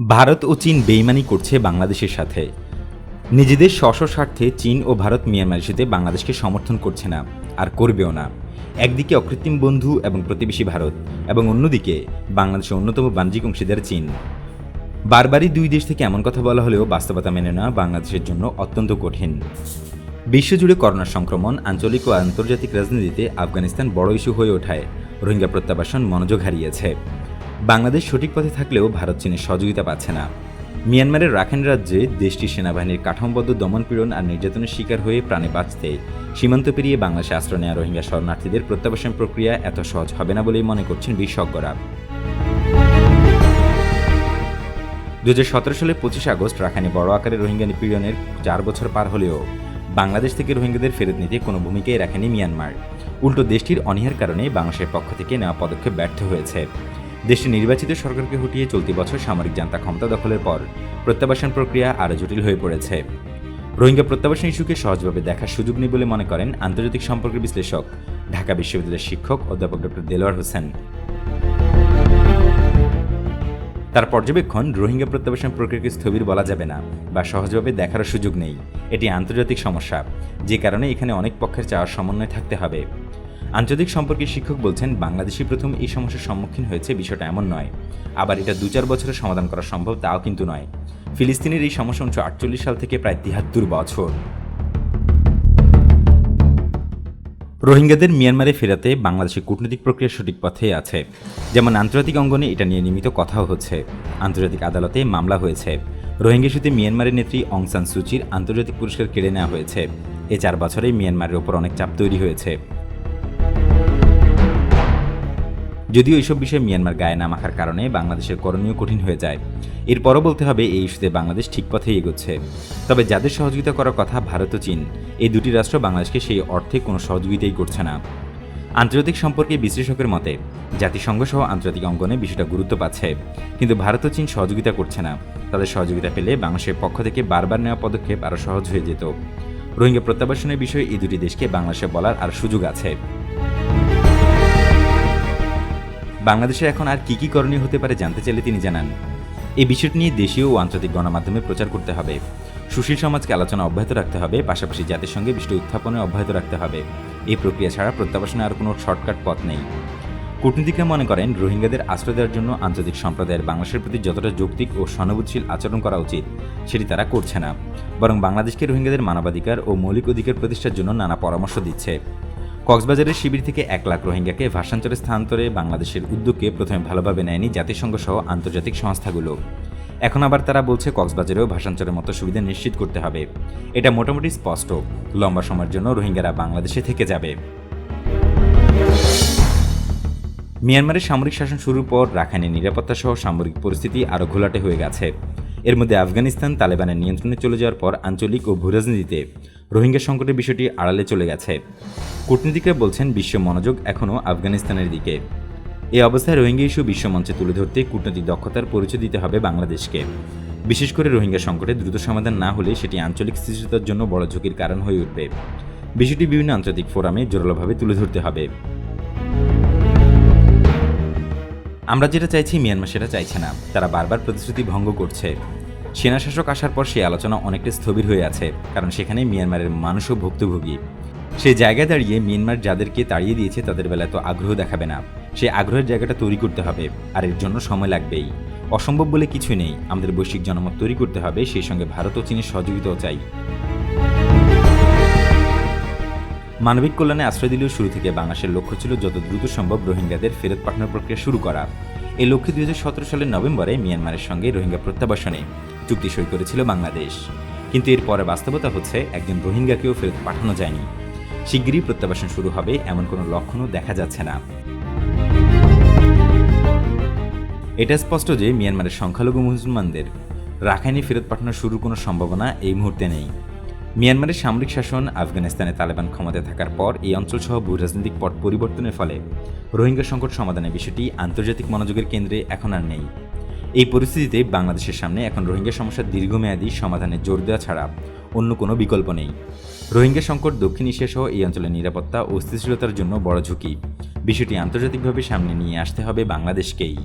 ভারত ও চীন বেইমানি করছে বাংলাদেশের সাথে। নিজেদের স্ব স্বার্থে চীন ও ভারত মিয়ানমারের সাথে বাংলাদেশকে সমর্থন করছে না, আর করবেও না। একদিকে অকৃত্রিম বন্ধু এবং প্রতিবেশী ভারত, এবং অন্যদিকে বাংলাদেশের অন্যতম বাণিজ্যিক অংশীদার চীন। বারবারই দুই দেশ থেকে এমন কথা বলা হলেও বাস্তবতা মেনে নেওয়া বাংলাদেশের জন্য অত্যন্ত কঠিন। বিশ্বজুড়ে করোনা সংক্রমণ, আঞ্চলিক ও আন্তর্জাতিক রাজনীতিতে আফগানিস্তান বড় ইস্যু হয়ে ওঠায়। রোহিঙ্গা প্রত্যাবাসন মনোযোগ হারিয়েছে। বাংলাদেশ সঠিক পথে থাকলেও ভারত চীনের সহযোগিতা পাচ্ছে না। মিয়ানমারের রাখাইন রাজ্যে দেশটির সেনাবাহিনীর কাঠামোবদ্ধ দমনপীড়ন আর নির্যাতনের শিকার হয়ে প্রাণে বাঁচতে সীমান্ত পেরিয়ে বাংলাদেশে আশ্রয় নেওয়া রোহিঙ্গা শরণার্থীদের প্রত্যাবাসন প্রক্রিয়া এত সহজ হবে না বলেই মনে করছেন বিশেষজ্ঞরা। দু সালের পঁচিশে আগস্ট রাখাইনে বড় আকারে রোহিঙ্গা নিপীড়নের চার বছর পার হলেও বাংলাদেশ থেকে রোহিঙ্গাদের ফেরত নিতে কোনো ভূমিকাই রাখেনি মিয়ানমার। উল্টো দেশটির অনীহার কারণে বাংলাদেশের পক্ষ থেকে নেওয়া পদক্ষেপ ব্যর্থ হয়েছে। দেশটির নির্বাচিত সরকারকে হটিয়ে চলতি বছর সামরিক জান্তা ক্ষমতা দখলের পর প্রত্যাবাসন প্রক্রিয়া আরও জটিল হয়ে পড়েছে। রোহিঙ্গা প্রত্যাবাসন ইস্যুকে সহজভাবে দেখার সুযোগ নেই বলে মনে করেন আন্তর্জাতিক সম্পর্কের বিশ্লেষক, ঢাকা বিশ্ববিদ্যালয়ের শিক্ষক অধ্যাপক ডক্টর দেলোয়ার হোসেন। তার পর্যবেক্ষণ, রোহিঙ্গা প্রত্যাবাসন প্রক্রিয়াকে স্থবির বলা যাবে না বা সহজভাবে দেখারও সুযোগ নেই। এটি আন্তর্জাতিক সমস্যা, যে কারণে এখানে অনেক পক্ষের চাওয়ার সমন্বয় থাকতে হবে। আন্তর্জাতিক সম্পর্কের শিক্ষক বলছেন, বাংলাদেশই প্রথম এই সমস্যার সম্মুখীন হয়েছে, বিষয়টা এমন নয়। আবার এটা দু চার বছরে সমাধান করা সম্ভব, তাও কিন্তু নয়। ফিলিস্তিনের এই সমস্যা উনিশশো আটচল্লিশ সাল থেকে প্রায় তিহাত্তর বছর। রোহিঙ্গাদের মিয়ানমারে ফেরাতে বাংলাদেশের কূটনৈতিক প্রক্রিয়া সঠিক পথে আছে। যেমন আন্তর্জাতিক অঙ্গনে এটা নিয়ে নিয়মিত কথাও হচ্ছে। আন্তর্জাতিক আদালতে মামলা হয়েছে। রোহিঙ্গা ইস্যুতে মিয়ানমারের নেত্রী অং সান সুচির আন্তর্জাতিক পুরস্কার কেড়ে নেওয়া হয়েছে। এ চার বছরে মিয়ানমারের ওপর অনেক চাপ তৈরি হয়েছে। যদিও এইসব বিষয়ে মিয়ানমার গায়ে না মাখার কারণে বাংলাদেশের করণীয় কঠিন হয়ে যায়। এরপরও বলতে হবে, এই ইস্যুতে বাংলাদেশ ঠিক পথেই এগোচ্ছে। তবে যাদের সহযোগিতা করার কথা ভারত ও চীন, এই দুটি রাষ্ট্র বাংলাদেশকে সেই অর্থে কোনো সহযোগিতাই করছে না। আন্তর্জাতিক সম্পর্কে বিশ্লেষকের মতে জাতিসংঘ সহ আন্তর্জাতিক অঙ্গনে বিষয়টা গুরুত্ব পাচ্ছে। কিন্তু ভারত ও চীন সহযোগিতা করছে না। তাদের সহযোগিতা পেলে বাংলাদেশের পক্ষ থেকে বারবার নেওয়া পদক্ষেপ আরও সহজ হয়ে যেত। রোহিঙ্গা প্রত্যাবাসনের বিষয়ে এই দুটি দেশকে বাংলাদেশে বলার আর সুযোগ আছে। বাংলাদেশের এখন আর কি কি করণীয় হতে পারে জানতে চাইলে তিনি জানান। এই বিষয়টি নিয়ে দেশীয় ও আন্তর্জাতিক গণমাধ্যমে প্রচার করতে হবে। সুশীল সমাজকে আলোচনা অব্যাহত রাখতে হবে, পাশাপাশি জাতির সঙ্গে বিষয়টি উত্থাপনে অব্যাহত রাখতে হবে। এই প্রক্রিয়া ছাড়া প্রত্যাবাসনে আর কোনো শর্টকাট পথ নেই। কূটনীতিকরা মনে করেন, রোহিঙ্গাদের আশ্রয় দেওয়ার জন্য আন্তর্জাতিক সম্প্রদায়ের বাংলাদেশের প্রতি যতটা যৌক্তিক ও সহানুভূতিশীল আচরণ করা উচিত, সেটি তারা করছে না। বরং বাংলাদেশকে রোহিঙ্গাদের মানবাধিকার ও মৌলিক অধিকার প্রতিষ্ঠার জন্য নানা পরামর্শ দিচ্ছে। কক্সবাজারের শিবির থেকে এক লাখ রোহিঙ্গাকে ভাষান্তরে স্থানান্তরে বাংলাদেশের উদ্যোগকে প্রথমে ভালোভাবে নেয়নি জাতিসংঘ সহ আন্তর্জাতিক সংস্থাগুলো। এখন আবার তারা বলছে কক্সবাজারেও ভাষান্তরের মতো সুবিধা নিশ্চিত করতে হবে। এটা মোটামুটি স্পষ্ট। লম্বা সময়ের জন্য রোহিঙ্গারা বাংলাদেশে থেকে যাবে। মিয়ানমারের সামরিক শাসন শুরুর পর রাখাইনের নিরাপত্তা সহ সামরিক পরিস্থিতি আরও ঘোলাটে হয়ে গেছে। এর মধ্যে আফগানিস্তান তালেবানের নিয়ন্ত্রণে চলে যাওয়ার পর আঞ্চলিক ও ভূরাজনীতিতে রোহিঙ্গা সংকটের বিষয়টি আড়ালে চলে গেছে। কূটনীতিকরা বলছেন বিশ্ব মনোযোগ এখনও আফগানিস্তানের দিকে। এই অবস্থায় রোহিঙ্গা ইস্যু বিশ্বমঞ্চে তুলে ধরতে কূটনৈতিক দক্ষতার পরিচয় দিতে হবে বাংলাদেশকে। বিশেষ করে রোহিঙ্গা সংকটে দ্রুত সমাধান না হলে সেটি আঞ্চলিক স্থিতিশীলতার জন্য বড় ঝুঁকির কারণ হয়ে উঠবে। বিষয়টি বিভিন্ন আন্তর্জাতিক ফোরামে জোরালোভাবে তুলে ধরতে হবে। আমরা যেটা চাইছি মিয়ানমার সেটা চাইছে না। তারা বারবার প্রতিশ্রুতি ভঙ্গ করছে। সেনা শাসক আসার পর সেই আলোচনা অনেকটা স্থবির হয়ে আছে, কারণ সেখানে মিয়ানমারের মানুষও ভুক্তভোগী। সেই জায়গায় দাঁড়িয়ে মিয়ানমার যাদেরকে তাড়িয়ে দিয়েছে তাদের বেলায় তো আগ্রহ দেখাবে না। সে আগ্রহের জায়গাটা তৈরি করতে হবে, আর এর জন্য সময় লাগবেই। অসম্ভব বলে কিছু নেই, আমাদের বৈশ্বিক জনমত তৈরি করতে হবে, সেই সঙ্গে ভারত ও চীনের সহযোগিতাও চাই। মানবিক কল্যাণে আশ্রয় দিলেও শুরু থেকে বাংলাদেশের লক্ষ্য ছিল যত দ্রুত সম্ভব রোহিঙ্গাদের ফেরত পাঠানোর প্রক্রিয়া শুরু করা। এই লক্ষ্যে দুই হাজার সতেরো সালের নভেম্বরে মিয়ানমারের সঙ্গে রোহিঙ্গা প্রত্যাবাসনে চুক্তি সই করেছিল বাংলাদেশ। কিন্তু এর পরে বাস্তবতা হচ্ছে, একজন রোহিঙ্গাকেও ফেরত পাঠানো যায়নি। শিগগিরই প্রত্যাবাসন শুরু হবে, এমন কোনো লক্ষণও দেখা যাচ্ছে না। এটা স্পষ্ট যে মিয়ানমারের সংখ্যালঘু মুসলমানদের রাখাইনে ফেরত পাঠানোর শুরুর কোনো সম্ভাবনা এই মুহূর্তে নেই। মিয়ানমারের সামরিক শাসন আফগানিস্তানে তালেবান ক্ষমতায় থাকার পর এই অঞ্চলসহ ভূ রাজনৈতিক পট পরিবর্তনের ফলে রোহিঙ্গা সংকট সমাধানের বিষয়টি আন্তর্জাতিক মনোযোগের কেন্দ্রে এখন আর নেই। এই পরিস্থিতিতে বাংলাদেশের সামনে এখন রোহিঙ্গা সমস্যার দীর্ঘমেয়াদী সমাধানে জোর দেওয়া ছাড়া অন্য কোনো বিকল্প নেই। রোহিঙ্গা সংকট, দক্ষিণ এশিয়া সহ এই অঞ্চলের নিরাপত্তা ও স্থিতিশীলতার জন্য বড় ঝুঁকি। বিষয়টি আন্তর্জাতিকভাবে সামনে নিয়ে আসতে হবে বাংলাদেশকেই।